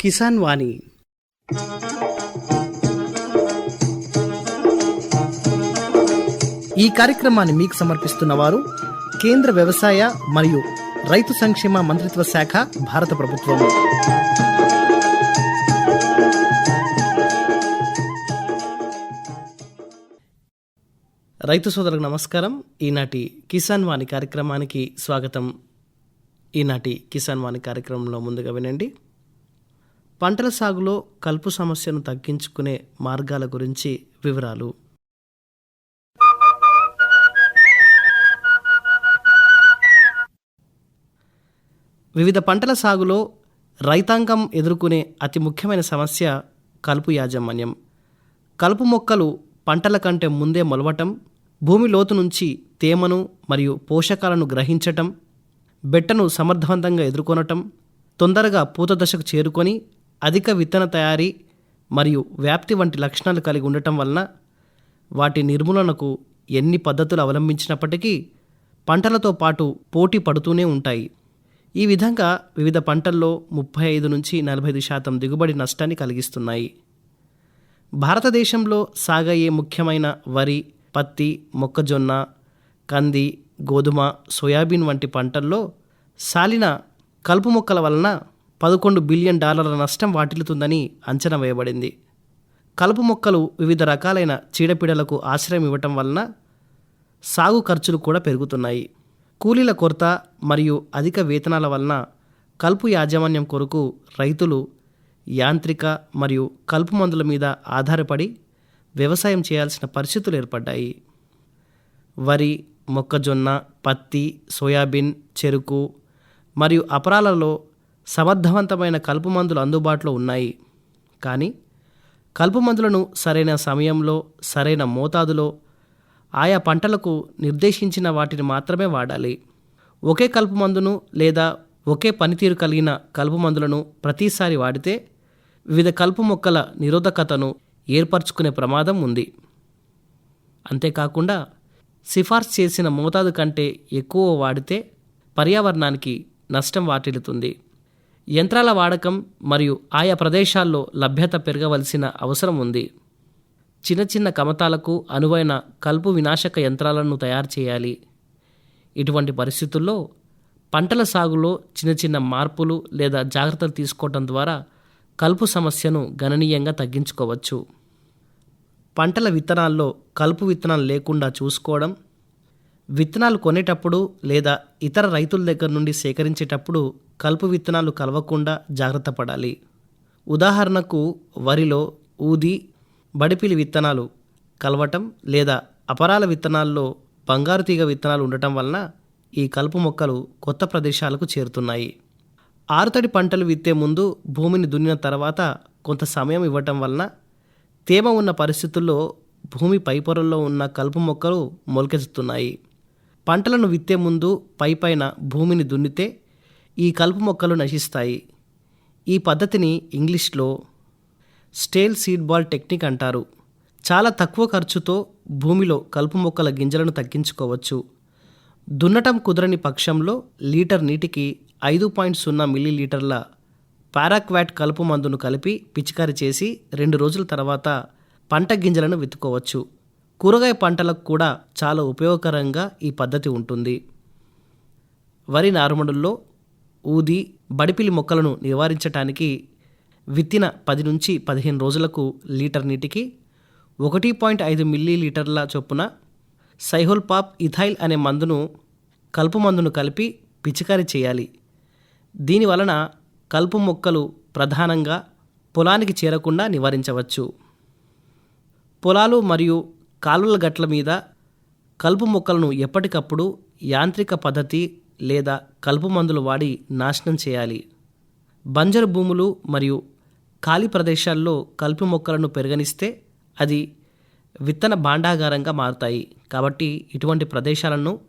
కిసాన్ వాణి. ఈ కార్యక్రమాన్ని మీకు సమర్పిస్తున్న వారు కేంద్ర వ్యవసాయ మరియు రైతు సంక్షేమ మంత్రిత్వ శాఖ భారత ప్రభుత్వం. రైతు సోదరులకు నమస్కారం. ఈనాటి కిసాన్ వాణి కార్యక్రమానికి స్వాగతం. ఈనాటి కిసాన్ వాణి కార్యక్రమంలో ముందుగా వినండి. పంటల సాగులో కలుపు సమస్యను తగ్గించుకునే మార్గాల గురించి వివరాలు. వివిధ పంటల సాగులో రైతాంగం ఎదుర్కొనే అతి ముఖ్యమైన సమస్య కలుపు యాజమాన్యం. కలుపు మొక్కలు పంటల కంటే ముందే మొలవటం భూమి లోతు నుంచి తేమను మరియు పోషకాలను గ్రహించటం బెట్టను సమర్థవంతంగా ఎదుర్కొనటం తొందరగా పూత దశకు చేరుకొని అధిక విత్తన తయారీ మరియు వ్యాప్తి వంటి లక్షణాలు కలిగి ఉండటం వలన వాటి నిర్మూలనకు ఎన్ని పద్ధతులు అవలంబించినప్పటికీ పంటలతో పాటు పోటీ పడుతూనే ఉంటాయి. ఈ విధంగా వివిధ పంటల్లో ముప్పై ఐదు నుంచి నలభై ఐదు శాతం దిగుబడి నష్టాన్ని కలిగిస్తున్నాయి. భారతదేశంలో సాగయ్యే ముఖ్యమైన వరి పత్తి మొక్కజొన్న కంది గోధుమ సోయాబీన్ వంటి పంటల్లో సాలిన కలుపు మొక్కల వలన పదకొండు బిలియన్ డాలర్ల నష్టం వాటిల్లుతుందని అంచనా వేయబడింది. కలుపు మొక్కలు వివిధ రకాలైన చీడపీడలకు ఆశ్రయం ఇవ్వటం వలన సాగు ఖర్చులు కూడా పెరుగుతున్నాయి. కూలీల కొరత మరియు అధిక వేతనాల వలన కలుపు యాజమాన్యం కొరకు రైతులు యాంత్రిక మరియు కలుపు మందుల మీద ఆధారపడి వ్యవసాయం చేయాల్సిన పరిస్థితులు ఏర్పడ్డాయి. వరి మొక్కజొన్న పత్తి సోయాబీన్ చెరుకు మరియు అపరాలలో సమర్థవంతమైన కలుపు మందులు అందుబాటులో ఉన్నాయి. కానీ కలుపు మందులను సరైన సమయంలో సరైన మోతాదులో ఆయా పంటలకు నిర్దేశించిన వాటిని మాత్రమే వాడాలి. ఒకే కలుపు మందును లేదా ఒకే పనితీరు కలిగిన కలుపు మందులను ప్రతిసారి వాడితే వివిధ కలుపు మొక్కల నిరోధకతను ఏర్పరచుకునే ప్రమాదం ఉంది. అంతేకాకుండా సిఫార్సు చేసిన మోతాదు కంటే ఎక్కువ వాడితే పర్యావరణానికి నష్టం వాటిల్లుతుంది. యంత్రాల వాడకం మరియు ఆయా ప్రదేశాల్లో లభ్యత పెరగవలసిన అవసరం ఉంది. చిన్న చిన్న కమతాలకు అనువైన కలుపు వినాశక యంత్రాలను తయారు చేయాలి. ఇటువంటి పరిస్థితుల్లో పంటల సాగులో చిన్న చిన్న మార్పులు లేదా జాగ్రత్తలు తీసుకోవడం ద్వారా కలుపు సమస్యను గణనీయంగా తగ్గించుకోవచ్చు. పంటల విత్తనాల్లో కలుపు విత్తనాలు లేకుండా చూసుకోవడం విత్తనాలు కొనేటప్పుడు లేదా ఇతర రైతుల దగ్గర నుండి సేకరించేటప్పుడు కలుపు విత్తనాలు కలవకుండా జాగ్రత్త పడాలి. ఉదాహరణకు వరిలో ఊది బడిపిలి విత్తనాలు కలవటం లేదా అపరాల విత్తనాల్లో బంగారు తీగ విత్తనాలు ఉండటం వలన ఈ కలుపు మొక్కలు కొత్త ప్రదేశాలకు చేరుతున్నాయి. ఆరుతడి పంటలు విత్తే ముందు భూమిని దున్నిన తర్వాత కొంత సమయం ఇవ్వటం వలన తేమ ఉన్న పరిస్థితుల్లో భూమి పైపొరల్లో ఉన్న కలుపు మొక్కలు మొలకెత్తుతున్నాయి. పంటలను విత్తే ముందు పైపైన భూమిని దున్నితే ఈ కలుపు మొక్కలు నశిస్తాయి. ఈ పద్ధతిని ఇంగ్లీష్లో స్టేల్ సీడ్ బాల్ టెక్నిక్ అంటారు. చాలా తక్కువ ఖర్చుతో భూమిలో కలుపు మొక్కల గింజలను తగ్గించుకోవచ్చు. దున్నటం కుదరని పక్షంలో లీటర్ నీటికి ఐదు పాయింట్ సున్నా మిల్లీలీటర్ల పారాక్వాట్ కలుపు మందును కలిపి పిచికారి చేసి రెండు రోజుల తర్వాత పంట గింజలను విత్తుకోవచ్చు. కూరగాయ పంటలకు కూడా చాలా ఉపయోగకరంగా ఈ పద్ధతి ఉంటుంది. వరి నారుమడుల్లో ఊది బడిపిలి మొక్కలను నివారించటానికి విత్తిన పది నుంచి పదిహేను రోజులకు లీటర్ నీటికి ఒకటి పాయింట్ ఐదు మిల్లీ లీటర్ల చొప్పున సైహోల్ పాప్ ఇథైల్ అనే మందును కలుపు మందును కలిపి పిచికారీ చేయాలి. దీని వలన కలుపు మొక్కలు ప్రధానంగా పొలానికి చేరకుండా నివారించవచ్చు. పొలాలు మరియు కాలువల గట్ల మీద కలుపు మొక్కలను ఎప్పటికప్పుడు యాంత్రిక పద్ధతి లేదా కలుపు మందులు వాడి నాశనం చేయాలి. బంజరు భూములు మరియు ఖాళీ ప్రదేశాల్లో కలుపు మొక్కలను పెరగనిస్తే అది విత్తన భాండాగారంగా మారుతాయి. కాబట్టి ఇటువంటి ప్రదేశాలను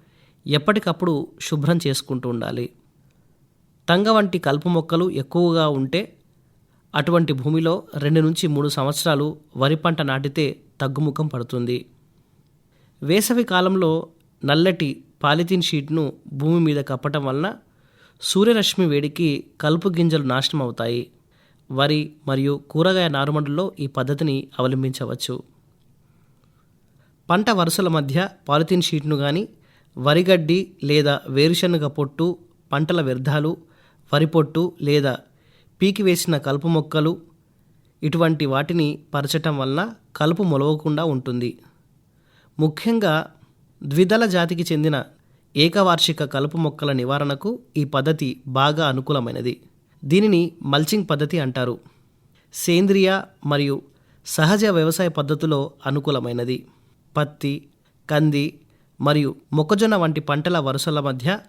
ఎప్పటికప్పుడు శుభ్రం చేసుకుంటూ ఉండాలి. తంగ వంటి కలుపు మొక్కలు ఎక్కువగా ఉంటే అటువంటి భూమిలో రెండు నుంచి మూడు సంవత్సరాలు వరి పంట నాటితే తగ్గుముఖం పడుతుంది. వేసవి కాలంలో నల్లటి పాలిథిన్ షీట్ను భూమి మీద కప్పటం వలన సూర్యరశ్మి వేడికి కలుపు గింజలు నాశనం అవుతాయి. వరి మరియు కూరగాయ నారుమడుల్లో ఈ పద్ధతిని అవలంబించవచ్చు. పంట వరుసల మధ్య పాలిథిన్ షీట్ను కానీ వరిగడ్డి లేదా వేరుశనగ పొట్టు పంటల వ్యర్థాలు వరి పొట్టు లేదా పీకివేసిన కలుపు మొక్కలు ఇటువంటి వాటిని పరచటం వలన కలుపు మొలవకుండా ఉంటుంది. ముఖ్యంగా ద్విదళ జాతికి చెందిన ఏకవార్షిక కలుపు మొక్కల నివారణకు ఈ పద్ధతి బాగా అనుకూలమైనది. దీనిని మల్చింగ్ పద్ధతి అంటారు. సేంద్రియ మరియు సహజ వ్యవసాయ పద్ధతిలో అనుకూలమైనది. పత్తి కంది మరియు మొక్కజొన్న వంటి పంటల వరుసల మధ్య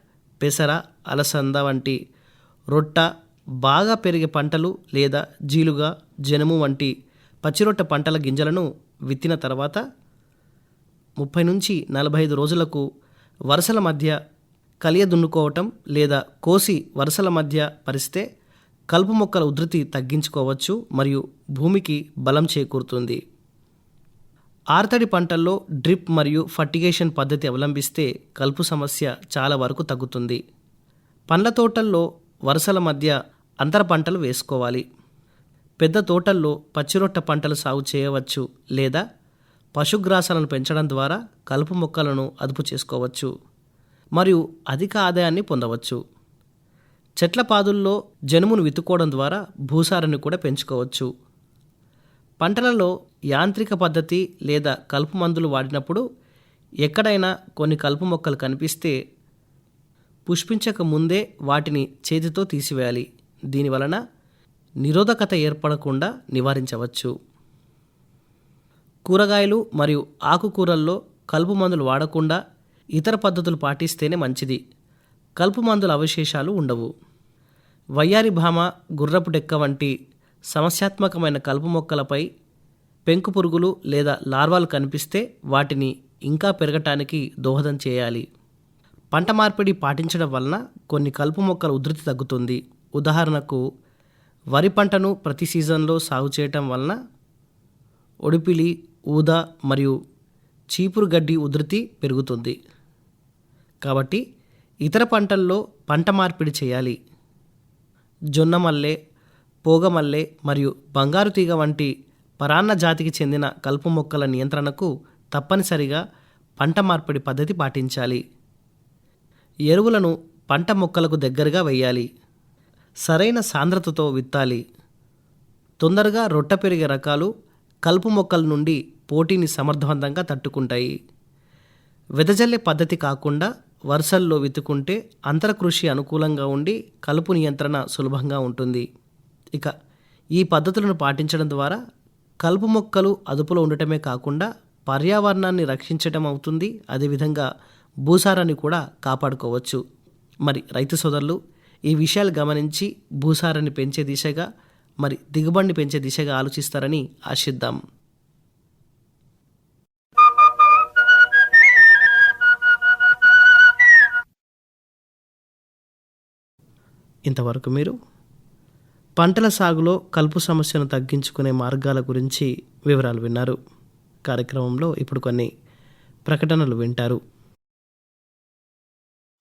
పెసర అలసంద వంటి రొట్ట బాగా పెరిగే పంటలు లేదా జీలుగా జనుము వంటి పచ్చిరొట్ట పంటల గింజలను విత్తిన తర్వాత ముప్పై నుంచి నలభై ఐదు రోజులకు వరుసల మధ్య కలియ దున్నుకోవటం లేదా కోసి వరుసల మధ్య పరిస్తే కలుపు మొక్కల ఉధృతి తగ్గించుకోవచ్చు మరియు భూమికి బలం చేకూరుతుంది. ఆర్తడి పంటల్లో డ్రిప్ మరియు ఫర్టిగేషన్ పద్ధతి అవలంబిస్తే కలుపు సమస్య చాలా వరకు తగ్గుతుంది. పండ్ల తోటల్లో వరుసల మధ్య అంతర పంటలు వేసుకోవాలి. పెద్ద తోటల్లో పచ్చిరొట్ట పంటలు సాగు చేయవచ్చు లేదా పశుగ్రాసాలను పెంచడం ద్వారా కలుపు మొక్కలను అదుపు చేసుకోవచ్చు మరియు అధిక ఆదాయాన్ని పొందవచ్చు. చెట్ల పాదుల్లో జనుమును విత్తుకోవడం ద్వారా భూసారాన్ని కూడా పెంచుకోవచ్చు. పంటలలో యాంత్రిక పద్ధతి లేదా కలుపు మందులు వాడినప్పుడు ఎక్కడైనా కొన్ని కలుపు మొక్కలు కనిపిస్తే పుష్పించక ముందే వాటిని చేతితో తీసివేయాలి. దీనివలన నిరోధకత ఏర్పడకుండా నివారించవచ్చు. కూరగాయలు మరియు ఆకుకూరల్లో కలుపు మందులు వాడకుండా ఇతర పద్ధతులు పాటిస్తేనే మంచిది. కలుపు మందుల అవశేషాలు ఉండవు. వయ్యారి భామ గుర్రపు డెక్క వంటి సమస్యాత్మకమైన కలుపు మొక్కలపై పెంకు పురుగులు లేదా లార్వాలు కనిపిస్తే వాటిని ఇంకా పెరగటానికి దోహదం చేయాలి. పంట మార్పిడి పాటించడం వలన కొన్ని కలుపు మొక్కల ఉధృతి తగ్గుతుంది. ఉదాహరణకు వరి పంటను ప్రతి సీజన్లో సాగు చేయటం వలన ఒడిపిలి ఊద మరియు చీపురు గడ్డి ఉధృతి పెరుగుతుంది. కాబట్టి ఇతర పంటల్లో పంట మార్పిడి చేయాలి. జొన్న మల్లె పోగమల్లె మరియు బంగారు తీగ వంటి పరాన్న జాతికి చెందిన కలుపు మొక్కల నియంత్రణకు తప్పనిసరిగా పంట మార్పిడి పద్ధతి పాటించాలి. ఎరువులను పంట మొక్కలకు దగ్గరగా వేయాలి. సరైన సాంద్రతతో విత్తాలి. తొందరగా రొట్ట పెరిగే రకాలు కలుపు మొక్కల నుండి పోటీని సమర్థవంతంగా తట్టుకుంటాయి. వెదజల్లే పద్ధతి కాకుండా వరుసల్లో విత్తుకుంటే అంతర కృషి అనుకూలంగా ఉండి కలుపు నియంత్రణ సులభంగా ఉంటుంది. ఇక ఈ పద్ధతులను పాటించడం ద్వారా కలుపు మొక్కలు అదుపులో ఉండటమే కాకుండా పర్యావరణాన్ని రక్షించటం అవుతుంది. అదేవిధంగా భూసారాన్ని కూడా కాపాడుకోవచ్చు. మరి రైతు సోదరులు ఈ విషయాలు గమనించి భూసారాన్ని పెంచే దిశగా మరి దిగుబడిని పెంచే దిశగా ఆలోచిస్తారని ఆశిద్దాం. ఇంతవరకు మీరు పంటల సాగులో కలుపు సమస్యను తగ్గించుకునే మార్గాల గురించి వివరాలు విన్నారు. కార్యక్రమంలో ఇప్పుడు కొన్ని ప్రకటనలు వింటారు.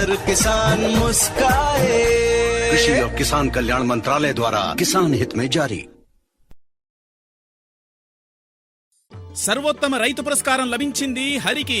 हर किसान मुस्काए कृषि और किसान कल्याण मंत्रालय द्वारा किसान हित में जारी సర్వోత్తమ రైతు పురస్కారం లభించింది హరికి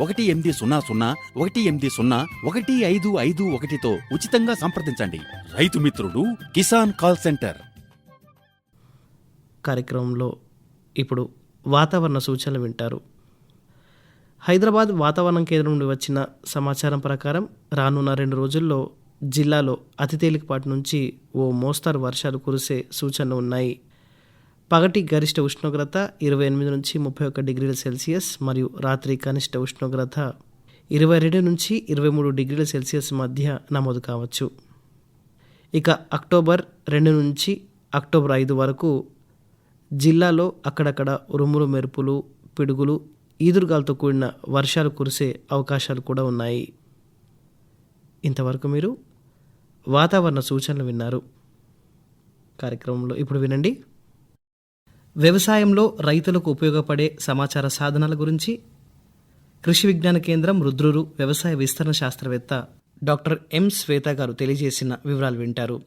ఒకటి ఎనిమిది సున్నా సున్నా ఒకటి ఎనిమిది సున్నా ఒకటి ఐదు ఐదు ఒకటితో ఉచితంగా సంప్రదించండి. రైతు మిత్రుడు కిసాన్ కాల్ సెంటర్. కార్యక్రమంలో ఇప్పుడు వాతావరణ సూచనలు వింటారు. హైదరాబాద్ వాతావరణ కేంద్రం నుండి వచ్చిన సమాచారం ప్రకారం రానున్న రెండు రోజుల్లో జిల్లాలో అతి తేలికపాటి నుంచి ఓ మోస్తారు వర్షాలు కురిసే సూచనలు ఉన్నాయి. పగటి గరిష్ట ఉష్ణోగ్రత ఇరవై ఎనిమిది నుంచి ముప్పై ఒక్క డిగ్రీల సెల్సియస్ మరియు రాత్రి కనిష్ట ఉష్ణోగ్రత ఇరవై రెండు నుంచి ఇరవై మూడు డిగ్రీల సెల్సియస్ మధ్య నమోదు కావచ్చు. ఇక అక్టోబర్ రెండు నుంచి అక్టోబర్ ఐదు వరకు జిల్లాలో అక్కడక్కడ ఉరుములు మెరుపులు పిడుగులు ఈదురుగాలతో కూడిన వర్షాలు కురిసే అవకాశాలు కూడా ఉన్నాయి. ఇంతవరకు మీరు వాతావరణ సూచనలు విన్నారు. కార్యక్రమంలో ఇప్పుడు వినండి. వ్యవసాయంలో రైతులకు ఉపయోగపడే సమాచార సాధనాల గురించి కృషి విజ్ఞాన కేంద్రం రుద్రురు వ్యవసాయ విస్తరణ శాస్త్రవేత్త డాక్టర్ ఎం శ్వేత గారు తెలియజేసిన వివరాలు వింటారు.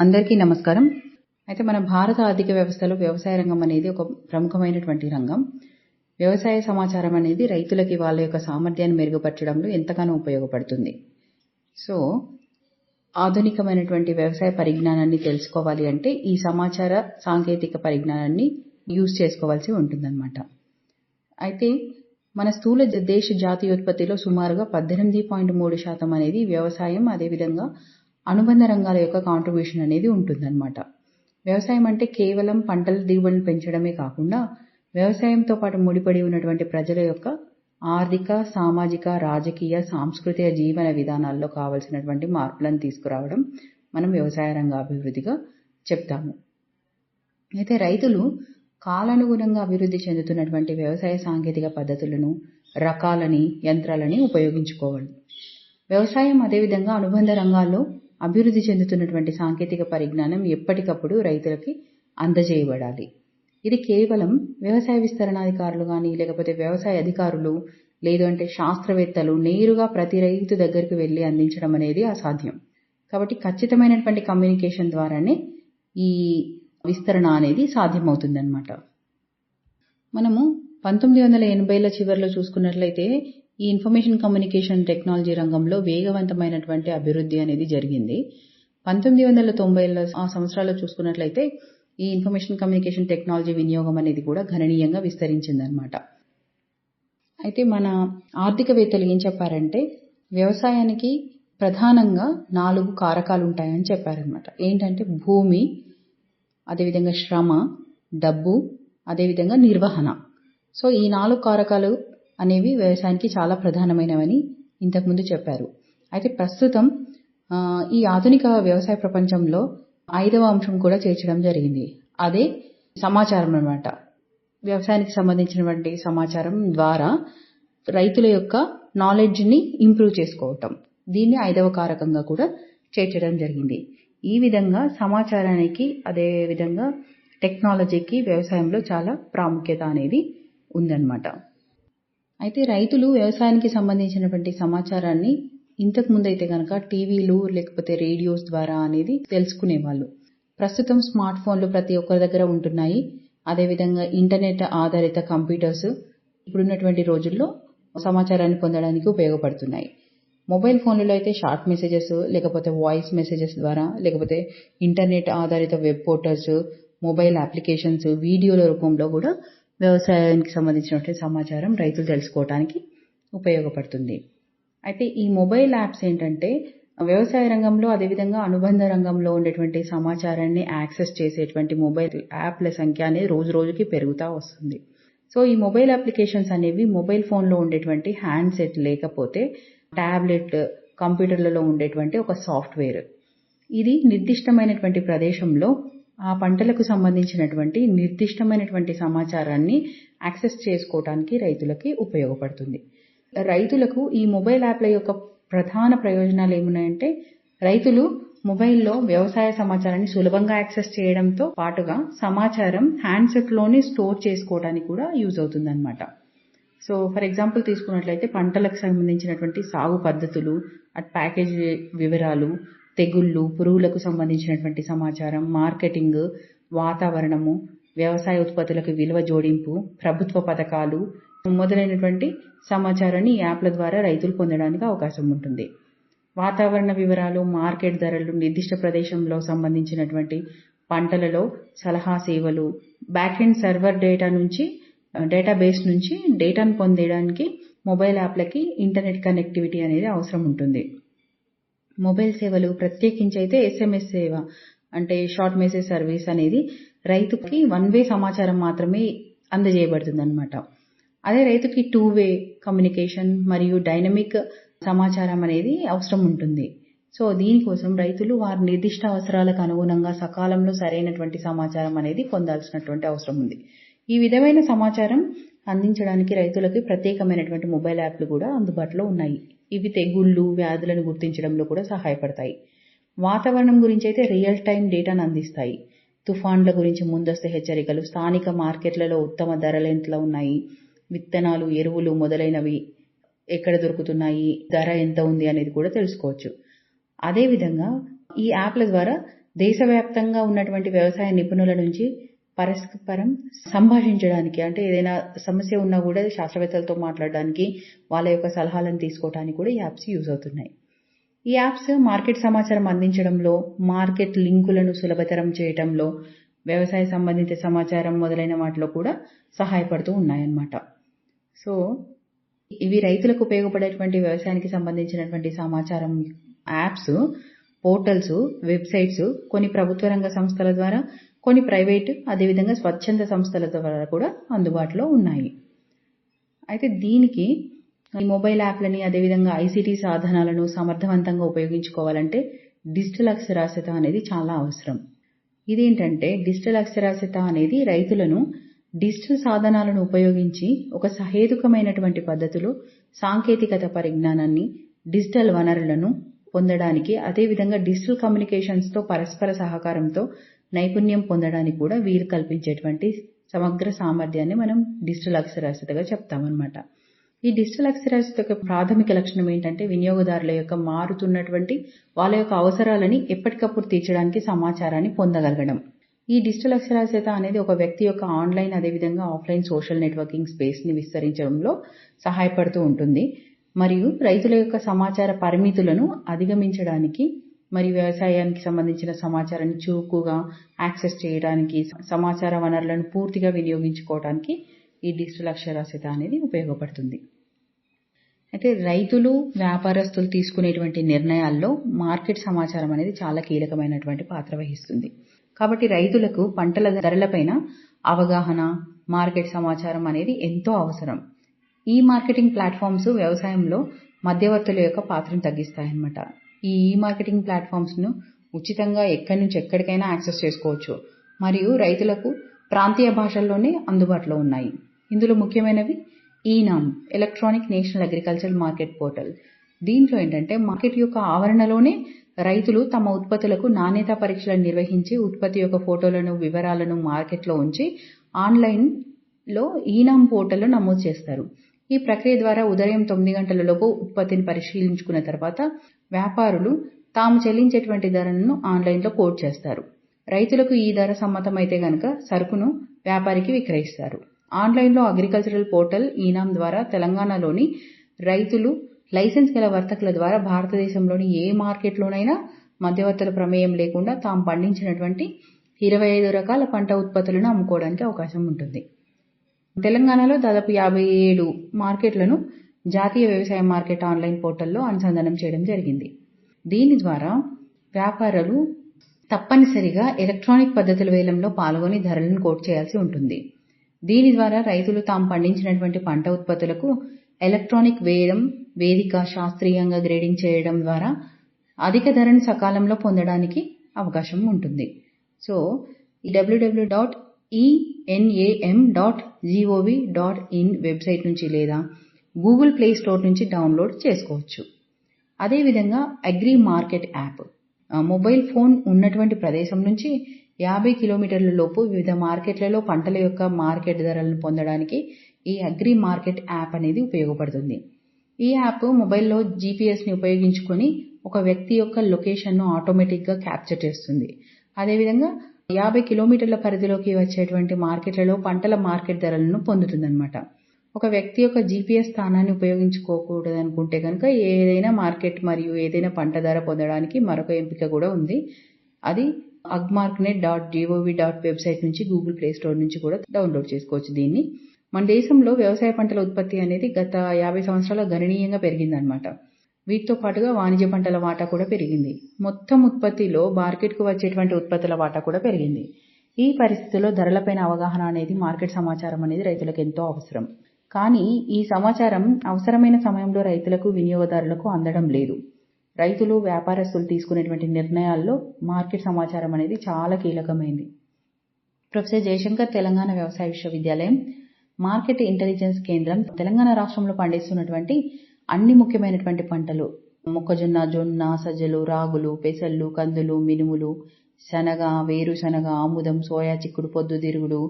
అందరికీ నమస్కారం. అయితే మన భారత ఆర్థిక వ్యవస్థలో వ్యవసాయ రంగం అనేది ఒక ప్రముఖమైనటువంటి రంగం. వ్యవసాయ సమాచారం అనేది రైతులకి వాళ్ళ యొక్క సామర్థ్యాన్ని మెరుగుపరచడంలో ఎంతగానో ఉపయోగపడుతుంది. సో ఆధునికమైనటువంటి వ్యవసాయ పరిజ్ఞానాన్ని తెలుసుకోవాలి అంటే ఈ సమాచార సాంకేతిక పరిజ్ఞానాన్ని యూజ్ చేసుకోవాల్సి ఉంటుందన్నమాట. అయితే మన స్థూల దేశ జాతీయోత్పత్తిలో సుమారుగా పద్దెనిమిది పాయింట్ మూడు శాతం అనేది వ్యవసాయం అదేవిధంగా అనుబంధ రంగాల యొక్క కాంట్రిబ్యూషన్ అనేది ఉంటుందన్నమాట. వ్యవసాయం అంటే కేవలం పంటల దిగుబడిని పెంచడమే కాకుండా వ్యవసాయంతో పాటు ముడిపడి ఉన్నటువంటి ప్రజల యొక్క ఆర్థిక సామాజిక రాజకీయ సాంస్కృతిక జీవన విధానాల్లో కావలసినటువంటి మార్పులను తీసుకురావడం మనం వ్యవసాయ రంగ అభివృద్ధిగా చెప్తాము. అయితే రైతులు కాలానుగుణంగా అభివృద్ధి చెందుతున్నటువంటి వ్యవసాయ సాంకేతిక పద్ధతులను రకాలని యంత్రాలని ఉపయోగించుకోవాలి. వ్యవసాయం అదేవిధంగా అనుబంధ రంగాల్లో అభివృద్ధి చెందుతున్నటువంటి సాంకేతిక పరిజ్ఞానం ఎప్పటికప్పుడు రైతులకి అందజేయబడాలి. ఇది కేవలం వ్యవసాయ విస్తరణాధికారులు కానీ లేకపోతే వ్యవసాయ అధికారులు లేదు అంటే శాస్త్రవేత్తలు నేరుగా ప్రతి రైతు దగ్గరికి వెళ్ళి అందించడం అనేది అసాధ్యం. కాబట్టి ఖచ్చితమైనటువంటి కమ్యూనికేషన్ ద్వారానే ఈ విస్తరణ అనేది సాధ్యమవుతుందన్నమాట. మనము పంతొమ్మిది వందల ఎనభైల చివరిలో చూసుకున్నట్లయితే ఈ ఇన్ఫర్మేషన్ కమ్యూనికేషన్ టెక్నాలజీ రంగంలో వేగవంతమైనటువంటి అభివృద్ధి అనేది జరిగింది. పంతొమ్మిది వందల తొంభైలో ఆ సంవత్సరాల్లో చూసుకున్నట్లయితే ఈ ఇన్ఫర్మేషన్ కమ్యూనికేషన్ టెక్నాలజీ వినియోగం అనేది కూడా గణనీయంగా విస్తరించిందనమాట అయితే మన ఆర్థికవేత్తలు ఏం చెప్పారంటే వ్యవసాయానికి ప్రధానంగా నాలుగు కారకాలు ఉంటాయని చెప్పారనమాట ఏంటంటే భూమి అదేవిధంగా శ్రమ డబ్బు అదేవిధంగా నిర్వహణ. సో ఈ నాలుగు కారకాలు అనేవి వ్యవసాయానికి చాలా ప్రధానమైనవని ఇంతకుముందు చెప్పారు. అయితే ప్రస్తుతం ఈ ఆధునిక వ్యవసాయ ప్రపంచంలో ఐదవ అంశం కూడా చేర్చడం జరిగింది. అదే సమాచారం అన్నమాట. వ్యవసాయానికి సంబంధించినటువంటి సమాచారం ద్వారా రైతుల యొక్క నాలెడ్జ్ని ఇంప్రూవ్ చేసుకోవటం. దీన్ని ఐదవ కారకంగా కూడా చేర్చడం జరిగింది. ఈ విధంగా సమాచారానికి అదే విధంగా టెక్నాలజీకి వ్యవసాయంలో చాలా ప్రాముఖ్యత అనేది ఉందన్నమాట. అయితే రైతులు వ్యవసాయానికి సంబంధించినటువంటి సమాచారాన్ని ఇంతకు ముందైతే కనుక టీవీలు లేకపోతే రేడియోస్ ద్వారా అనేది తెలుసుకునేవాళ్ళు. ప్రస్తుతం స్మార్ట్ ఫోన్లు ప్రతి ఒక్కరి దగ్గర ఉంటున్నాయి. అదేవిధంగా ఇంటర్నెట్ ఆధారిత కంప్యూటర్స్ ఇప్పుడున్నటువంటి రోజుల్లో సమాచారాన్ని పొందడానికి ఉపయోగపడుతున్నాయి. మొబైల్ ఫోన్లలో అయితే షార్ట్ మెసేజెస్ లేకపోతే వాయిస్ మెసేజెస్ ద్వారా లేకపోతే ఇంటర్నెట్ ఆధారిత వెబ్ పోర్టల్స్ మొబైల్ అప్లికేషన్స్ వీడియోల రూపంలో కూడా వ్యవసాయానికి సంబంధించినటువంటి సమాచారం రైతులు తెలుసుకోవడానికి ఉపయోగపడుతుంది. అయితే ఈ మొబైల్ యాప్స్ ఏంటంటే వ్యవసాయ రంగంలో అదేవిధంగా అనుబంధ రంగంలో ఉండేటువంటి సమాచారాన్ని యాక్సెస్ చేసేటువంటి మొబైల్ యాప్ల సంఖ్య అనేది రోజు రోజుకి పెరుగుతూ వస్తుంది. సో ఈ మొబైల్ అప్లికేషన్స్ అనేవి మొబైల్ ఫోన్లో ఉండేటువంటి హ్యాండ్సెట్ లేకపోతే ట్యాబ్లెట్ కంప్యూటర్లలో ఉండేటువంటి ఒక సాఫ్ట్వేర్. ఇది నిర్దిష్టమైనటువంటి ప్రదేశంలో ఆ పంటలకు సంబంధించినటువంటి నిర్దిష్టమైనటువంటి సమాచారాన్ని యాక్సెస్ చేసుకోవటానికి రైతులకి ఉపయోగపడుతుంది. రైతులకు ఈ మొబైల్ యాప్ల యొక్క ప్రధాన ప్రయోజనాలు ఏమున్నాయంటే రైతులు మొబైల్లో వ్యవసాయ సమాచారాన్ని సులభంగా యాక్సెస్ చేయడంతో పాటుగా సమాచారం హ్యాండ్సెట్లోనే స్టోర్ చేసుకోవడానికి కూడా యూజ్ అవుతుందన్నమాట. సో ఫర్ ఎగ్జాంపుల్ తీసుకున్నట్లయితే పంటలకు సంబంధించినటువంటి సాగు పద్ధతులు అట్ ప్యాకేజ్ వివరాలు తెగుళ్ళు పురుగులకు సంబంధించినటువంటి సమాచారం మార్కెటింగ్ వాతావరణము వ్యవసాయ ఉత్పత్తులకు విలువ జోడింపు ప్రభుత్వ పథకాలు మొదలైనటువంటి సమాచారాన్ని ఈ యాప్ల ద్వారా రైతులు పొందడానికి అవకాశం ఉంటుంది. వాతావరణ వివరాలు మార్కెట్ ధరలు నిర్దిష్ట ప్రదేశంలో సంబంధించినటువంటి పంటలలో సలహా సేవలు బ్యాక్ఎండ్ సర్వర్ డేటా నుంచి డేటాబేస్ నుంచి డేటాను పొందడానికి మొబైల్ యాప్లకి ఇంటర్నెట్ కనెక్టివిటీ అనేది అవసరం ఉంటుంది. మొబైల్ సేవలు ప్రత్యేకించి అయితే ఎస్ఎంఎస్ సేవ అంటే షార్ట్ మెసేజ్ సర్వీస్ అనేది రైతుకి వన్ వే సమాచారం మాత్రమే అందజేయబడుతుంది అనమాట అదే రైతుకి టూ వే కమ్యూనికేషన్ మరియు డైనమిక్ సమాచారం అనేది అవసరం ఉంటుంది. సో దీనికోసం రైతులు వారి నిర్దిష్ట అవసరాలకు అనుగుణంగా సకాలంలో సరైనటువంటి సమాచారం అనేది పొందాల్సినటువంటి అవసరం ఉంది. ఈ విధమైన సమాచారం అందించడానికి రైతులకి ప్రత్యేకమైనటువంటి మొబైల్ యాప్లు కూడా అందుబాటులో ఉన్నాయి. ఇవి తెగుళ్ళు వ్యాధులను గుర్తించడంలో కూడా సహాయపడతాయి. వాతావరణం గురించి అయితే రియల్ టైం డేటాను అందిస్తాయి. తుఫాన్ల గురించి ముందస్తు హెచ్చరికలు స్థానిక మార్కెట్లలో ఉత్తమ ధరలు ఎంత ఉన్నాయి. విత్తనాలు ఎరువులు మొదలైనవి ఎక్కడ దొరుకుతున్నాయి ధర ఎంత ఉంది అనేది కూడా తెలుసుకోవచ్చు. అదేవిధంగా ఈ యాప్ల ద్వారా దేశవ్యాప్తంగా ఉన్నటువంటి వ్యవసాయ నిపుణుల నుంచి పరస్పరం సంభాషించడానికి అంటే ఏదైనా సమస్య ఉన్నా కూడా శాస్త్రవేత్తలతో మాట్లాడడానికి వాళ్ళ యొక్క సలహాలను తీసుకోవడానికి కూడా ఈ యాప్స్ యూజ్ అవుతున్నాయి. ఈ యాప్స్ మార్కెట్ సమాచారం అందించడంలో మార్కెట్ లింకులను సులభతరం చేయడంలో వ్యవసాయ సంబంధిత సమాచారం మొదలైన వాటిలో కూడా సహాయపడుతూ ఉన్నాయన్నమాట. సో ఇవి రైతులకు ఉపయోగపడేటువంటి వ్యవసాయానికి సంబంధించినటువంటి సమాచారం యాప్స్ పోర్టల్స్ వెబ్సైట్స్ కొన్ని ప్రభుత్వ రంగ సంస్థల ద్వారా కొన్ని ప్రైవేటు అదేవిధంగా స్వచ్ఛంద సంస్థల ద్వారా కూడా అందుబాటులో ఉన్నాయి. అయితే దీనికి ఈ మొబైల్ యాప్లని అదేవిధంగా ఐసీటీ సాధనాలను సమర్థవంతంగా ఉపయోగించుకోవాలంటే డిజిటల్ అక్షరాస్యత అనేది చాలా అవసరం. ఇదేంటంటే డిజిటల్ అక్షరాస్యత అనేది రైతులను డిజిటల్ సాధనాలను ఉపయోగించి ఒక సహేతుకమైనటువంటి పద్ధతిలో సాంకేతికత పరిజ్ఞానాన్ని డిజిటల్ వనరులను పొందడానికి అదేవిధంగా డిజిటల్ కమ్యూనికేషన్స్తో పరస్పర సహకారంతో నైపుణ్యం పొందడానికి కూడా వీలు కల్పించేటువంటి సమగ్ర సామర్థ్యాన్ని మనం డిజిటల్ అక్షరాస్యతగా చెప్తామన్నమాట. ఈ డిజిటల్ అక్షరాస్యత యొక్క ప్రాథమిక లక్షణం ఏంటంటే వినియోగదారుల యొక్క మారుతున్నటువంటి వాళ్ళ యొక్క అవసరాలని ఎప్పటికప్పుడు తీర్చడానికి సమాచారాన్ని పొందగలగడం. ఈ డిజిటల్ అక్షరాస్యత అనేది ఒక వ్యక్తి యొక్క ఆన్లైన్ అదేవిధంగా ఆఫ్లైన్ సోషల్ నెట్వర్కింగ్ స్పేస్ని విస్తరించడంలో సహాయపడుతూ ఉంటుంది. మరియు రైతుల యొక్క సమాచార పరిమితులను అధిగమించడానికి మరియు వ్యవసాయానికి సంబంధించిన సమాచారాన్ని చురుకుగా యాక్సెస్ చేయడానికి సమాచార వనరులను పూర్తిగా వినియోగించుకోవడానికి ఈ డిజిటల్ అక్షరాస్యత అనేది ఉపయోగపడుతుంది. అయితే రైతులు వ్యాపారస్తులు తీసుకునేటువంటి నిర్ణయాల్లో మార్కెట్ సమాచారం అనేది చాలా కీలకమైనటువంటి పాత్ర వహిస్తుంది. కాబట్టి రైతులకు పంటల ధరలపైన అవగాహన మార్కెట్ సమాచారం అనేది ఎంతో అవసరం. ఈ మార్కెటింగ్ ప్లాట్ఫామ్స్ వ్యవసాయంలో మధ్యవర్తుల యొక్క పాత్రను తగ్గిస్తాయన్నమాట. ఈ ఈ మార్కెటింగ్ ప్లాట్ఫామ్స్ను ఉచితంగా ఎక్కడి నుంచి ఎక్కడికైనా యాక్సెస్ చేసుకోవచ్చు. మరియు రైతులకు ప్రాంతీయ భాషల్లోనే అందుబాటులో ఉన్నాయి. ఇందులో ముఖ్యమైనవి eNAM electronic national agriculture market portal దీంట్లో ఏంటంటే మార్కెట్ యొక్క ఆవరణలోనే రైతులు తమ ఉత్పత్తులకు నాణ్యతా పరీక్షలను నిర్వహించి ఉత్పత్తి యొక్క ఫోటోలను వివరాలను మార్కెట్లో ఉంచి ఆన్లైన్లో ఈనాం పోర్టల్లో నమోదు చేస్తారు. ఈ ప్రక్రియ ద్వారా ఉదయం తొమ్మిది గంటలలోపు ఉత్పత్తిని పరిశీలించుకున్న తర్వాత వ్యాపారులు తాము చెల్లించేటువంటి ధరలను ఆన్లైన్లో కోట్ చేస్తారు. రైతులకు ఈ ధర సమ్మతమైతే గనక సరుకును వ్యాపారికి విక్రయిస్తారు. ఆన్లైన్లో అగ్రికల్చరల్ పోర్టల్ ఈనాం ద్వారా తెలంగాణలోని రైతులు లైసెన్స్ గల వర్తకుల ద్వారా భారతదేశంలోని ఏ మార్కెట్లోనైనా మధ్యవర్తుల ప్రమేయం లేకుండా తాము పండించినటువంటి ఇరవై ఐదు రకాల పంట ఉత్పత్తులను అమ్ముకోవడానికి అవకాశం ఉంటుంది. తెలంగాణలో దాదాపు యాభై ఏడు మార్కెట్లను జాతీయ వ్యవసాయ మార్కెట్ ఆన్లైన్ పోర్టల్లో అనుసంధానం చేయడం జరిగింది. దీని ద్వారా వ్యాపారులు తప్పనిసరిగా ఎలక్ట్రానిక్ పద్ధతుల వేలంలో పాల్గొని ధరలను కోట్ చేయాల్సి ఉంటుంది. దీని ద్వారా రైతులు తాము పండించినటువంటి పంట ఉత్పత్తులకు ఎలక్ట్రానిక్ వేలం వేదిక శాస్త్రీయంగా గ్రేడింగ్ చేయడం ద్వారా అధిక ధరను సకాలంలో పొందడానికి అవకాశం ఉంటుంది. సో ఈ W W dot E N A M dot G O V dot in website నుంచి లేదా గూగుల్ ప్లే స్టోర్ నుంచి డౌన్లోడ్ చేసుకోవచ్చు. అదేవిధంగా agri market app. Mobile phone ఉన్నటువంటి ప్రదేశం నుంచి యాభై కిలోమీటర్ల లోపు వివిధ మార్కెట్లలో పంటల యొక్క మార్కెట్ ధరలను పొందడానికి ఈ అగ్రి మార్కెట్ యాప్ అనేది ఉపయోగపడుతుంది. ఈ యాప్ మొబైల్లో జీపీఎస్ని ఉపయోగించుకొని ఒక వ్యక్తి యొక్క లొకేషన్ను ఆటోమేటిక్గా క్యాప్చర్ చేస్తుంది. అదేవిధంగా యాభై కిలోమీటర్ల పరిధిలోకి వచ్చేటువంటి మార్కెట్లలో పంటల మార్కెట్ ధరలను పొందుతుందన్నమాట. ఒక వ్యక్తి యొక్క జీపీఎస్ స్థానాన్ని ఉపయోగించుకోకూడదు అనుకుంటే కనుక ఏదైనా మార్కెట్ మరియు ఏదైనా పంట ధర పొందడానికి మరొక ఎంపిక కూడా ఉంది. అది agmarknet dot G O V dot website నుంచి గూగుల్ ప్లే స్టోర్ నుంచి కూడా డౌన్లోడ్ చేసుకోవచ్చు దీన్ని. మన దేశంలో వ్యవసాయ పంటల ఉత్పత్తి అనేది గత యాభై సంవత్సరాల గణనీయంగా పెరిగిందనమాట వీటితో పాటుగా వాణిజ్య పంటల వాటా కూడా పెరిగింది. మొత్తం ఉత్పత్తిలో మార్కెట్కు వచ్చేటువంటి ఉత్పత్తుల వాటా కూడా పెరిగింది. ఈ పరిస్థితుల్లో ధరలపైన అవగాహన అనేది మార్కెట్ సమాచారం అనేది రైతులకు ఎంతో అవసరం. కానీ ఈ సమాచారం అవసరమైన సమయంలో రైతులకు వినియోగదారులకు అందడం లేదు. రైతులు వ్యాపారస్తులు తీసుకునేటువంటి నిర్ణయాల్లో మార్కెట్ సమాచారం అనేది చాలా కీలకమైంది. ప్రొఫెసర్ జయశంకర్ తెలంగాణ వ్యవసాయ విశ్వవిద్యాలయం మార్కెట్ ఇంటెలిజెన్స్ కేంద్రం తెలంగాణ రాష్ట్రంలో పండిస్తున్నటువంటి అన్ని ముఖ్యమైనటువంటి పంటలు. మొక్కజొన్న జొన్న సజ్జలు రాగులు పెసళ్ళు కందులు మినుములు శనగ వేరుశనగ ఆముదం సోయా చిక్కుడు పొద్దుతిరుగుడు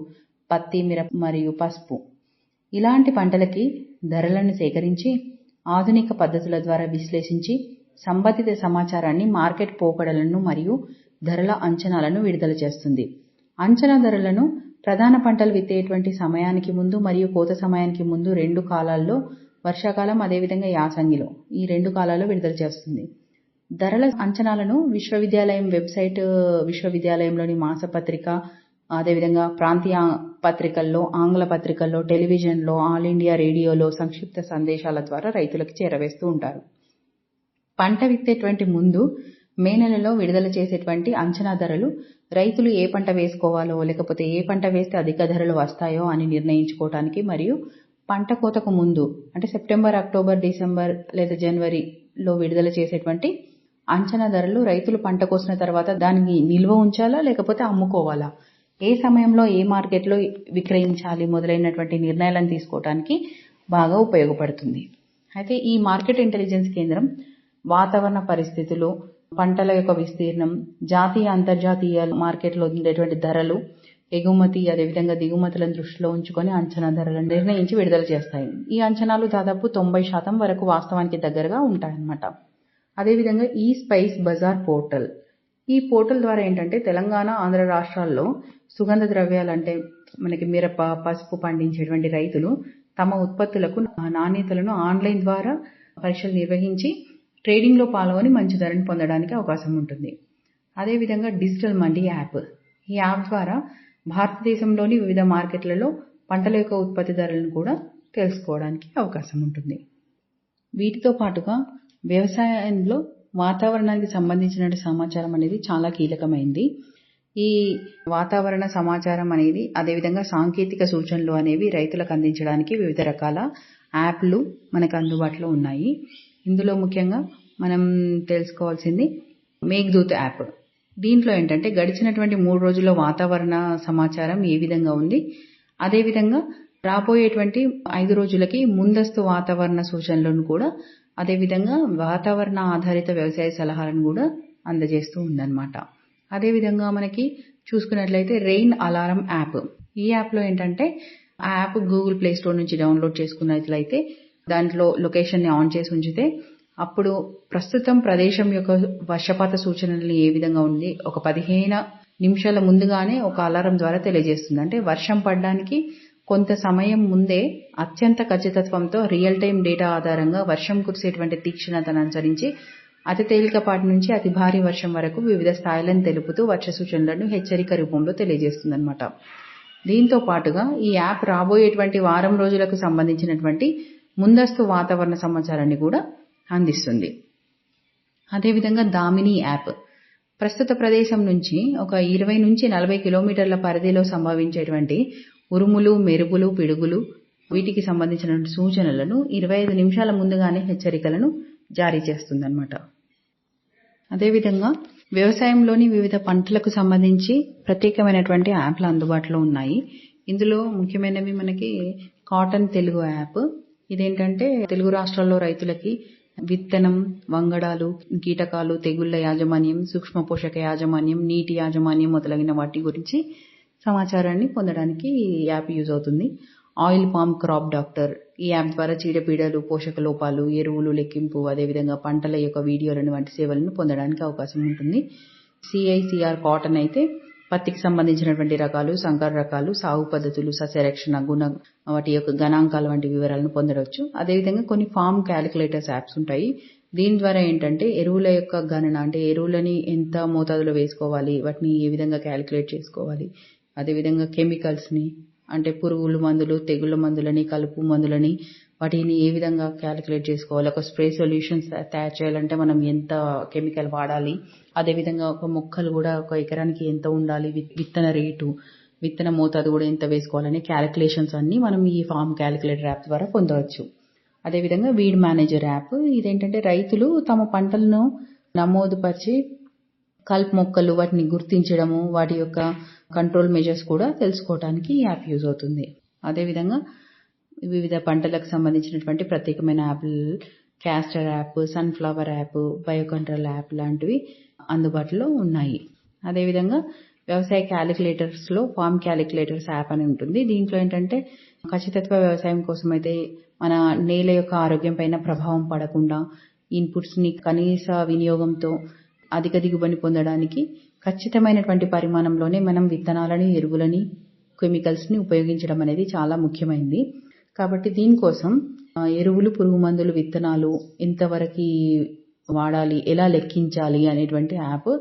పత్తి మిరప మరియు పసుపు. ఇలాంటి పంటలకి ధరలను సేకరించి ఆధునిక పద్ధతుల ద్వారా విశ్లేషించి సంబంధిత సమాచారాన్ని మార్కెట్ పోకడలను మరియు ధరల అంచనాలను విడుదల చేస్తుంది. అంచనా ధరలను ప్రధాన పంటలు విత్తేటువంటి సమయానికి ముందు మరియు కోత సమయానికి ముందు రెండు కాలాల్లో వర్షాకాలం అదేవిధంగా యాసంగిలో ఈ రెండు కాలాల్లో విడుదల చేస్తుంది. ధరల అంచనాలను విశ్వవిద్యాలయం వెబ్సైట్ విశ్వవిద్యాలయంలోని మాసపత్రిక అదేవిధంగా ప్రాంతీయ పత్రికల్లో ఆంగ్ల పత్రికల్లో టెలివిజన్లో ఆల్ ఇండియా రేడియోలో సంక్షిప్త సందేశాల ద్వారా రైతులకు చేరవేస్తూ ఉంటారు. పంట విత్తేటువంటి ముందు మే నెలలో విడుదల చేసేటువంటి అంచనా ధరలు రైతులు ఏ పంట వేసుకోవాలో లేకపోతే ఏ పంట వేస్తే అధిక ధరలు వస్తాయో అని నిర్ణయించుకోవటానికి మరియు పంట కోతకు ముందు అంటే సెప్టెంబర్ అక్టోబర్ డిసెంబర్ లేదా జనవరిలో విడుదల చేసేటువంటి అంచనా ధరలు రైతులు పంట కోసిన తర్వాత దానికి నిల్వ ఉంచాలా లేకపోతే అమ్ముకోవాలా? ఏ సమయంలో ఏ మార్కెట్లో విక్రయించాలి మొదలైనటువంటి నిర్ణయాలను తీసుకోవటానికి బాగా ఉపయోగపడుతుంది. అయితే ఈ మార్కెట్ ఇంటెలిజెన్స్ కేంద్రం వాతావరణ పరిస్థితులు పంటల యొక్క విస్తీర్ణం జాతీయ అంతర్జాతీయ మార్కెట్లో ఉండేటువంటి ధరలు ఎగుమతి అదేవిధంగా దిగుమతులను దృష్టిలో ఉంచుకొని అంచనా ధరలను నిర్ణయించి విడుదల చేస్తాయి. ఈ అంచనాలు దాదాపు తొంభై శాతం వరకు వాస్తవానికి దగ్గరగా ఉంటాయన్నమాట. అదేవిధంగా ఈ స్పైస్ బజార్ పోర్టల్. ఈ పోర్టల్ ద్వారా ఏంటంటే తెలంగాణ ఆంధ్ర రాష్ట్రాల్లో సుగంధ ద్రవ్యాలు అంటే మనకి మిరప పసుపు పండించేటువంటి రైతులు తమ ఉత్పత్తులకు నాణ్యతలను ఆన్లైన్ ద్వారా పరీక్షలు నిర్వహించి ట్రేడింగ్లో పాల్గొని మంచి ధరను పొందడానికి అవకాశం ఉంటుంది. అదేవిధంగా డిజిటల్ మండీ యాప్. ఈ యాప్ ద్వారా భారతదేశంలోని వివిధ మార్కెట్లలో పంటల యొక్క ఉత్పత్తి ధరలను కూడా తెలుసుకోవడానికి అవకాశం ఉంటుంది. వీటితో పాటుగా వ్యవసాయంలో వాతావరణానికి సంబంధించిన సమాచారం అనేది చాలా కీలకమైంది. ఈ వాతావరణ సమాచారం అనేది అదేవిధంగా సాంకేతిక సూచనలు అనేవి రైతులకు అందించడానికి వివిధ రకాల యాప్లు మనకు అందుబాటులో ఉన్నాయి. ఇందులో ముఖ్యంగా మనం తెలుసుకోవాల్సింది మేఘదూత్ యాప్. దీంట్లో ఏంటంటే గడిచినటువంటి మూడు రోజుల్లో వాతావరణ సమాచారం ఏ విధంగా ఉంది? అదేవిధంగా రాబోయేటువంటి ఐదు రోజులకి ముందస్తు వాతావరణ సూచనలను కూడా అదేవిధంగా వాతావరణ ఆధారిత వ్యవసాయ సలహాలను కూడా అందజేస్తూ ఉందన్నమాట. అదేవిధంగా మనకి చూసుకున్నట్లయితే రెయిన్ అలారం యాప్. ఈ యాప్లో ఏంటంటే ఆ యాప్ గూగుల్ ప్లే స్టోర్ నుంచి డౌన్లోడ్ చేసుకున్నట్లయితే దాంట్లో లొకేషన్ని ఆన్ చేసి ఉంచితే అప్పుడు ప్రస్తుతం ప్రదేశం యొక్క వర్షపాత సూచనలు ఏ విధంగా ఉంది? ఒక పదిహేను నిమిషాల ముందుగానే ఒక అలారం ద్వారా తెలియజేస్తుంది. అంటే వర్షం పడడానికి కొంత సమయం ముందే అత్యంత ఖచ్చితత్వంతో రియల్ టైం డేటా ఆధారంగా వర్షం కురిసేటువంటి తీక్షణతను అనుసరించి అతి తేలికపాటి నుంచి అతి భారీ వర్షం వరకు వివిధ స్థాయిలను తెలుపుతూ వర్ష సూచనలను హెచ్చరిక రూపంలో తెలియజేస్తుందన్నమాట. దీంతో పాటుగా ఈ యాప్ రాబోయేటువంటి వారం రోజులకు సంబంధించినటువంటి ముందస్తు వాతావరణ సమాచారాన్ని కూడా అందిస్తుంది. అదేవిధంగా దామిని యాప్. ప్రస్తుత ప్రదేశం నుంచి ఒక ఇరవై నుంచి నలభై కిలోమీటర్ల పరిధిలో సంభవించేటువంటి ఉరుములు మెరుపులు పిడుగులు వీటికి సంబంధించిన సూచనలను ఇరవై ఐదు నిమిషాల ముందుగానే హెచ్చరికలను జారీ చేస్తుందన్నమాట. అదేవిధంగా వ్యవసాయంలోని వివిధ పంటలకు సంబంధించి ప్రత్యేకమైనటువంటి యాప్లు అందుబాటులో ఉన్నాయి. ఇందులో ముఖ్యమైనవి మనకి కాటన్ తెలుగు యాప్ ఇదేంటంటే తెలుగు రాష్ట్రాల్లో రైతులకి విత్తనం వంగడాలు కీటకాలు తెగుళ్ళ యాజమాన్యం సూక్ష్మ పోషక యాజమాన్యం నీటి యాజమాన్యం మొదలైన వాటి గురించి సమాచారాన్ని పొందడానికి ఈ యాప్ యూజ్ అవుతుంది. ఆయిల్ పామ్ క్రాప్ డాక్టర్ ఈ యాప్ ద్వారా చీడపీడలు పోషక లోపాలు ఎరువులు లెక్కింపు అదేవిధంగా పంటల యొక్క వీడియోలను వంటి సేవలను పొందడానికి అవకాశం ఉంటుంది. సిఐసిఆర్ కాటన్ అయితే పత్తికి సంబంధించినటువంటి రకాలు సంకర రకాలు సాగు పద్ధతులు సస్యరక్షణ గుణ వాటి యొక్క గణాంకాల వంటి వివరాలను పొందవచ్చు. అదేవిధంగా కొన్ని ఫామ్ క్యాలిక్యులేటర్స్ యాప్స్ ఉంటాయి. దీని ద్వారా ఏంటంటే ఎరువుల యొక్క గణన అంటే ఎరువులని ఎంత మోతాదులో వేసుకోవాలి వాటిని ఏ విధంగా క్యాలిక్యులేట్ చేసుకోవాలి అదేవిధంగా కెమికల్స్ని అంటే పురుగుల మందులు తెగుళ్ళ మందులని కలుపు మందులని వాటిని ఏ విధంగా క్యాలిక్యులేట్ చేసుకోవాలి ఒక స్ప్రే సొల్యూషన్స్ తయారు చేయాలంటే మనం ఎంత కెమికల్ వాడాలి అదేవిధంగా ఒక మొక్కలు కూడా ఒక ఎకరానికి ఎంత ఉండాలి విత్- విత్తన రేటు విత్తన మోతాదు కూడా ఎంత వేసుకోవాలని క్యాలిక్యులేషన్స్ అన్ని మనం ఈ ఫామ్ క్యాలిక్యులేటర్ యాప్ ద్వారా పొందవచ్చు. అదేవిధంగా వీడ్ మేనేజర్ యాప్ ఇదేంటంటే రైతులు తమ పంటలను నమోదుపరిచి కల్ప్ మొక్కలు వాటిని గుర్తించడము వాటి యొక్క కంట్రోల్ మెజర్స్ కూడా తెలుసుకోవడానికి ఈ యాప్ యూజ్ అవుతుంది. అదేవిధంగా వివిధ పంటలకు సంబంధించినటువంటి ప్రత్యేకమైన యాప్లు castor app sunflower app biocontrol app లాంటివి అందుబాటులో ఉన్నాయి. అదేవిధంగా వ్యవసాయ క్యాలిక్యులేటర్స్లో ఫామ్ క్యాలిక్యులేటర్స్ యాప్ అని ఉంటుంది. దీంట్లో ఏంటంటే ఖచ్చితత్వ వ్యవసాయం కోసం అయితే మన నేల యొక్క ఆరోగ్యం పైన ప్రభావం పడకుండా ఇన్పుట్స్ని కనీస వినియోగంతో అధిక దిగుబడి పొందడానికి ఖచ్చితమైనటువంటి పరిమాణంలోనే మనం విత్తనాలని ఎరువులని కెమికల్స్ని ఉపయోగించడం అనేది చాలా ముఖ్యమైనది కాబట్టి దీనికోసం ఎరువులు పురుగు మందులు విత్తనాలు ఎంతవరకు వాడాలి ఎలా లెక్కించాలి అనేటువంటి యాప్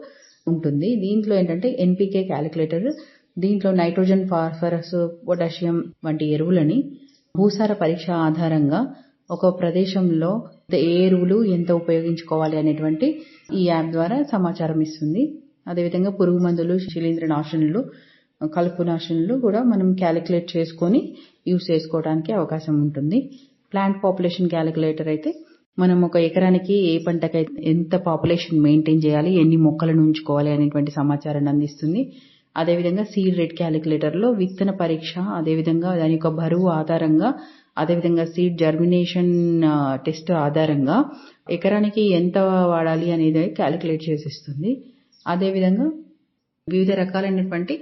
ఉంటుంది. దీంట్లో ఏంటంటే ఎన్పికే క్యాలిక్యులేటర్ దీంట్లో నైట్రోజన్ ఫాస్ఫరస్ పొటాషియం వంటి ఎరువులని భూసార పరీక్ష ఆధారంగా ఒక ప్రదేశంలో ఏ ఎరువులు ఎంత ఉపయోగించుకోవాలి అనేటువంటి ఈ యాప్ ద్వారా సమాచారం ఇస్తుంది. అదేవిధంగా పురుగు మందులు శిలీంద్ర కలుపు నాశనులు కూడా మనం క్యాలిక్యులేట్ చేసుకొని యూస్ చేసుకోవడానికి అవకాశం ఉంటుంది. ప్లాంట్ పాపులేషన్ క్యాలిక్యులేటర్ అయితే మనం ఒక ఎకరానికి ఏ పంటకి ఎంత పాపులేషన్ మెయింటైన్ చేయాలి ఎన్ని మొక్కలను ఉంచుకోవాలి అనేటువంటి సమాచారాన్ని అందిస్తుంది. అదేవిధంగా సీడ్ రేట్ క్యాలిక్యులేటర్లో విత్తన పరీక్ష అదేవిధంగా దాని యొక్క బరువు ఆధారంగా అదేవిధంగా సీడ్ జర్మినేషన్ టెస్ట్ ఆధారంగా ఎకరానికి ఎంత వాడాలి అనేది క్యాలిక్యులేట్ చేసిస్తుంది. అదేవిధంగా వివిధ రకాలైనటువంటి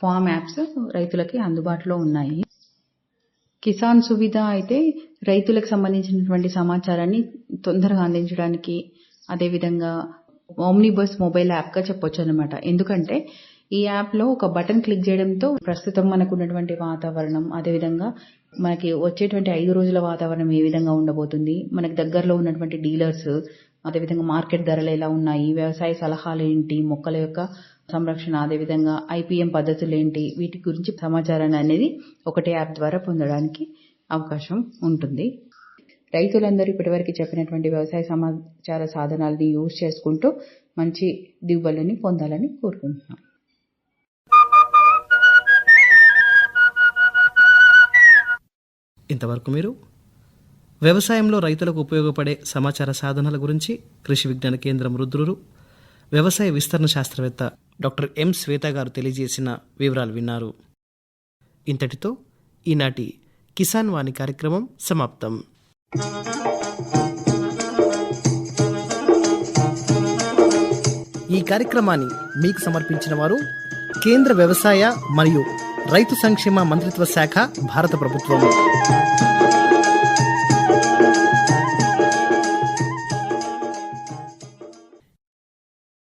ఫామ్ యాప్స్ రైతులకి అందుబాటులో ఉన్నాయి. కిసాన్ సువిధ అయితే రైతులకు సంబంధించినటువంటి సమాచారాన్ని తొందరగా అందించడానికి అదేవిధంగా ఓమ్నిబస్ మొబైల్ యాప్గా చెప్పొచ్చు అనమాట ఎందుకంటే ఈ యాప్లో ఒక బటన్ క్లిక్ చేయడంతో ప్రస్తుతం మనకు ఉన్నటువంటి వాతావరణం అదేవిధంగా మనకి వచ్చేటువంటి ఐదు రోజుల వాతావరణం ఏ విధంగా ఉండబోతుంది మనకి దగ్గరలో ఉన్నటువంటి డీలర్స్ అదేవిధంగా మార్కెట్ ధరలు ఎలా ఉన్నాయి వ్యవసాయ సలహాలు ఏంటి మొక్కల యొక్క సంరక్షణ అదేవిధంగా ఐపీఎం పద్ధతులు ఏంటి? వీటి గురించి సమాచారాన్ని అనేది ఒకటే యాప్ ద్వారా పొందడానికి అవకాశం ఉంటుంది. రైతులందరూ ఇప్పటివరకు చెప్పినటువంటి వ్యవసాయ సమాచార సాధనాలని యూజ్ చేసుకుంటూ మంచి దిగుబడులని పొందాలని కోరుకుంటున్నాం. ఇంతవరకు మీరు వ్యవసాయంలో రైతులకు ఉపయోగపడే సమాచార సాధనాల గురించి కృషి విజ్ఞాన కేంద్రం రుద్రురు వ్యవసాయ విస్తరణ శాస్త్రవేత్త డాక్టర్ ఎం శ్వేత గారు తెలియజేసిన వివరాలు విన్నారు. ఇంతటితో ఈనాటి కిసాన్ వాణి కార్యక్రమం సమాప్తం. ఈ కార్యక్రమాన్ని మీకు సమర్పించిన వారు కేంద్ర వ్యవసాయ మరియు రైతు సంక్షేమ మంత్రిత్వ శాఖ భారత ప్రభుత్వం.